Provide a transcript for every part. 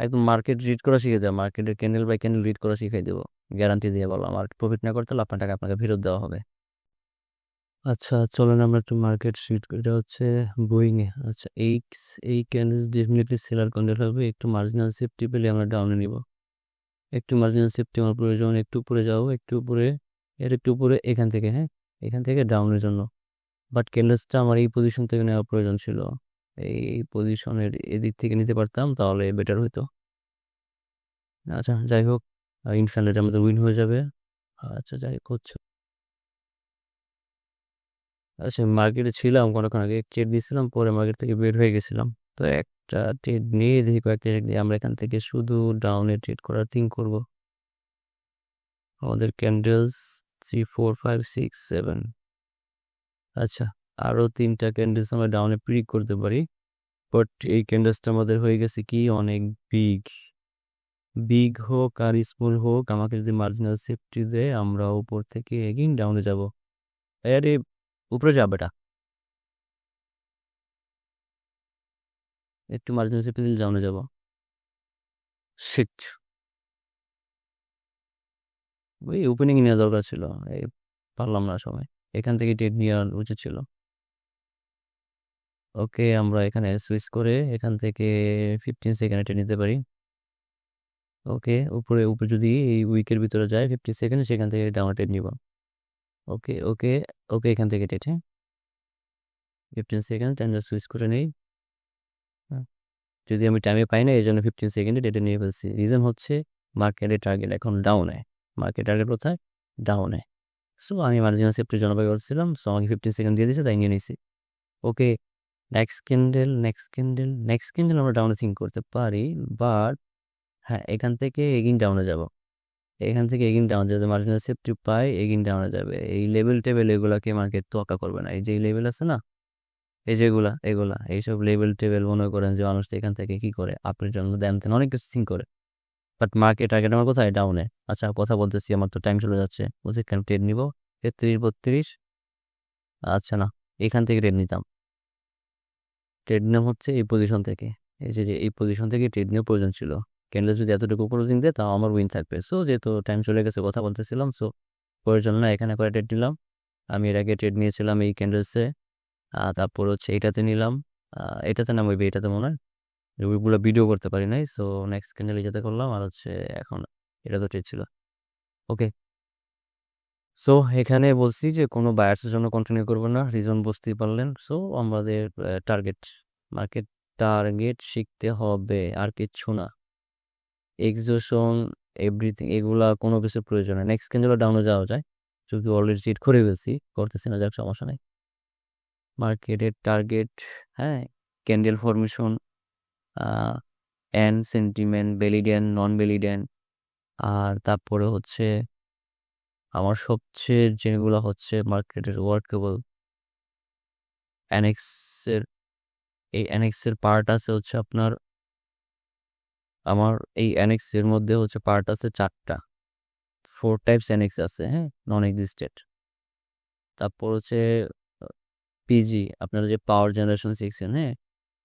একদম market read করা শিখে দেওয়া মার্কেটের ক্যান্ডেল বাই ক্যান্ডেল রিড করা শিখাই দেবো। গ্যারান্টি দিয়ে বললাম আর প্রফিট না করতে আপনার টাকা আপনাকে ফেরত দেওয়া হবে। আচ্ছা চলেন আমরা একটু মার্কেট রিড এটা হচ্ছে বোয়িংয়ে আচ্ছা এই এই ক্যান্ডেল ডেফিনেটলি সেলার ক্যান্ডেল হবে? একটু মার্জিনাল সেফটি পেলে আমরা ডাউনে নিব। একটু মার্জিনাল সেফটি আমার প্রয়োজন। একটু উপরে যাব একটু উপরে, এর একটু উপরে, এখান থেকে হ্যাঁ? এখান থেকে ডাউনের জন্য। বাট ক্যান্ডেলসটা আমার এই পজিশন থেকে নেওয়া প্রয়োজন ছিল। এই পজিশনের এদিক থেকে নিতে পারতাম, তাহলে বেটার হতো আচ্ছা যাই হোক ইনফ্যান্ডেট আমাদের উইন হয়ে যাবে। আচ্ছা যাই হোক, হচ্ছে। আচ্ছা মার্কেটে ছিলাম, কোনোক্ষণ আগে ট্রেড দিয়েছিলাম, পরে মার্কেট থেকে বের হয়ে গেছিলাম। তো একটা ট্রেড নিয়ে দেখি, কয়েকটা ট্রেড নিয়ে আমরা এখান থেকে শুধু ডাউনে ট্রেড করার থিঙ্ক করব। আমাদের candles three four five six seven আচ্ছা। আরও তিনটা ক্যান্ডেলস আমরা ডাউনে প্রিক করতে পারি। বাট এই ক্যান্ডেলসটা আমাদের হয়ে গেছে কি? অনেক বিগ বিগ হোক আর স্মল হোক, আমাকে যদি মার্জিনাল সেফটি দেয়, আমরা উপর থেকে এগিন ডাউনে যাব। আরে, উপরে যাবে এটা একটু মার্জিনাল সেফটি দিলে ডাউনে যাব। শিট ওই ওপেনিং নেওয়া দরকার ছিল। এই পারলাম না সময় এখান থেকে টেট নেওয়া উচিত ছিল। ওকে আমরা এখানে সুইচ করে এখান থেকে ফিফটিন সেকেন্ড এটা নিতে পারি। ওকে উপরে উপরে যদি এই উইকের ভিতরে যায় ফিফটি সেকেন্ড সেখান থেকে ডাউন টেট নিব। ওকে ওকে ওকে এখান থেকে টেট ফিফটিন সেকেন্ড টাইমটা সুইচ করে নেই। হ্যাঁ, যদি আমি টাইমে পাই না এই জন্য ফিফটিন সেকেন্ডে ডেটে নিয়ে ফেলছি। রিজন হচ্ছে মার্কেটের টার্গেট এখন ডাউনে মার্কেট টার্গেট কোথায়? ডাউনে সো আমি মার্জিনাল সেফটির জন্য করছিলাম। সো আমাকে ফিফটিন সেকেন্ড দিয়ে দিয়েছে তাই নিয়ে নিয়েছি। Okay next candle next candle next candle আমরা ডাউনে থিঙ্ক করতে পারি বাট হ্যাঁ এখান থেকে এগিন ডাউনে যাব। এখান থেকে এগিন ডাউন যাতে মার্জিনাল সেফটি পাই এগিন ডাউনে যাবে। এই লেভেল টেবিল এগুলাকে মার্কেট তোয়াক্কা করবে না। এই যে লেভেল আছে না, এই যেগুলা, এগুলা, এইসব লেভেল টেবিল মনে করেন যে মানুষ এখান থেকে কি করে? আপনি জন্য দেন তেন, অনেক কিছু থিঙ্ক করে। বাট মার্কেট টার্গেট আমার কোথায়? ডাউনে আচ্ছা কথা বলতেছি, আমার তো টাইম চলে যাচ্ছে। বলছি, কেন ট্রেড নিব? তেত্রিশ বত্রিশ? আচ্ছা না, এখান থেকে ট্রেড নিতাম। ট্রেড নেওয়া হচ্ছে এই পজিশন থেকে। এই যে এই পজিশন থেকে ট্রেড নেওয়ার প্রয়োজন ছিল। ক্যান্ডেল যদি এতটুকু ক্লোজিং দেয়, তাও আমার উইন থাকবে। সো যেহেতু টাইম চলে গেছে, কথা বলতেছিলাম সো প্রয়োজন না, এখানে করে ট্রেড নিলাম। আমি এর আগে ট্রেড নিয়েছিলাম এই ক্যান্ডেলসে তারপর হচ্ছে এইটাতে নিলাম। এটাতে না ওইবে এটাতে মনে হয় ওইগুলো ভিডিও করতে পারি নাই। সো নেক্সট ক্যান্ডেল এটাতে করলাম, আর হচ্ছে এখন এটা তো ট্রেড ছিল। ওকে সো এখানে বলছি যে কোনো বায়ার্সের জন্য কন্টিনিউ করব না রিজন বুঝতেই পারলেন। সো আমাদের টার্গেট মার্কেট টার্গেট শিখতে হবে আর কিচ্ছু না। এক্সোশন এভরিথিং এগুলা কোনো কিছু প্রয়োজন নেই। নেক্সট ক্যান্ডেলও ডাউনে যাওয়া যায়। যদি অলরেডি চিট করে ফেলছি, করতেছি না, যাক, সমস্যা নেই। মার্কেটের টার্গেট হ্যাঁ ক্যান্ডেল ফরমেশন অ্যান সেন্টিমেন্ট বেলিডেন নন বেলিডেন আর তারপরে হচ্ছে আমার সবচেয়ে যেগুলো হচ্ছে মার্কেটের ওয়ার্কেবল অ্যানেক্সের এই অ্যানেক্সের পার্ট আছে হচ্ছে আপনার, আমার এই অ্যানেক্সের মধ্যে হচ্ছে পার্ট আছে চারটা। ফোর টাইপস অ্যানেক্স আছে হ্যাঁ? নন এক্সিস্টেড তারপর হচ্ছে পিজি আপনারা যে পাওয়ার জেনারেশন শিখছেন হ্যাঁ?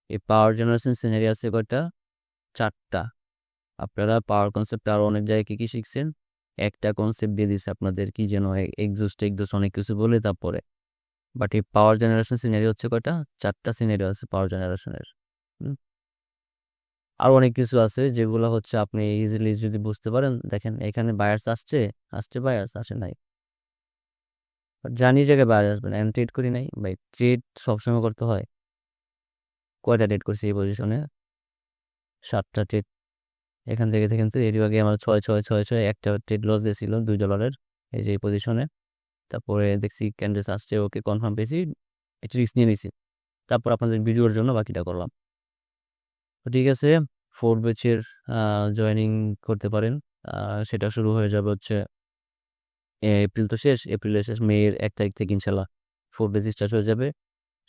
এই পাওয়ার জেনারেশন সিনারি আছে কয়টা? চারটা। আপনারা পাওয়ার কনসেপ্ট আরও অনেক জায়গায় কী কী শিখছেন? একটা কনসেপ্ট দিয়ে দিচ্ছে আপনাদের কি যেন এক্সোস্ট এক্সোস্ট অনেক কিছু বলে তারপরে। বাট এই পাওয়ার জেনারেশন সিনারি হচ্ছে কয়টা? চারটা সিনারি আছে পাওয়ার জেনারেশনের আরও অনেক কিছু আছে যেগুলো হচ্ছে আপনি ইজিলি যদি বুঝতে পারেন, দেখেন এখানে বায়ার্স আসছে আসছে বায়ার্স আসে নাই। জানি জায়গায় বাইরে আসবেন আমি ট্রেড করি নাই, ভাই ট্রেড সবসময় করতে হয়। কয়টা ট্রেড করছি এই পজিশনে সাতটা ট্রেড এখান থেকে থেকে কিন্তু এর আগে আমার ছয় ছয় ছয় ছয় একটা ট্রেড লস দিয়েছিল দুই ডলারের এই যে পজিশনে তারপরে দেখছি ক্যান্ডেস আসছে, ওকে কনফার্ম পেয়েছি, একটু রিস্ক নিয়ে নিয়েছি। তারপর আপনাদের ভিডিওর জন্য বাকিটা করলাম। তো ঠিক আছে ফোর বেচের জয়নিং করতে পারেন। সেটা শুরু হয়ে যাবে হচ্ছে এপ্রিল তো শেষ এপ্রিলের শেষ মেয়ের এক তারিখ থেকে ইনশাল্লাহ ফোর বেজ স্টার্ট হয়ে যাবে।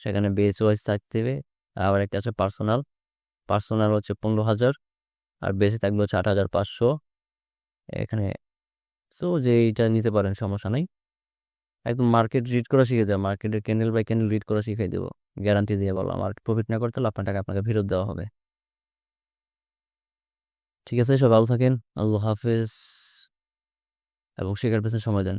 সেখানে বেস ওয়াইজ থাকতে হবে। আবার একটা আছে পার্সোনাল পার্সোনাল হচ্ছে পনেরো হাজার। আর বেসে থাকবে হচ্ছে আট হাজার পাঁচশো। এখানে সো যে এইটা নিতে পারেন, সমস্যা নেই। একদম মার্কেট রিড করা শিখে দেবো মার্কেটের ক্যান্ডেল বাই ক্যান্ডেল রিড করা শিখাই দেবো। গ্যারান্টি দিয়ে বললাম আর প্রফিট না করতে আপনার টাকা আপনাকে ফেরত দেওয়া হবে। ঠিক আছে সব ভালো থাকেন, আল্লাহ হাফেজ। এবং শেখার পেছনে সময় দেন।